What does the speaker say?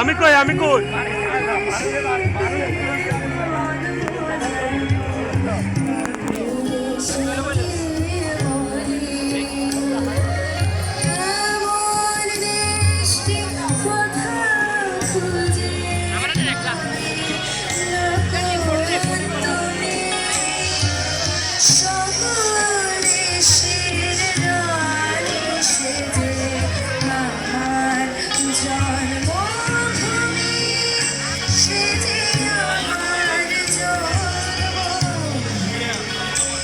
আমি কই আমি কই?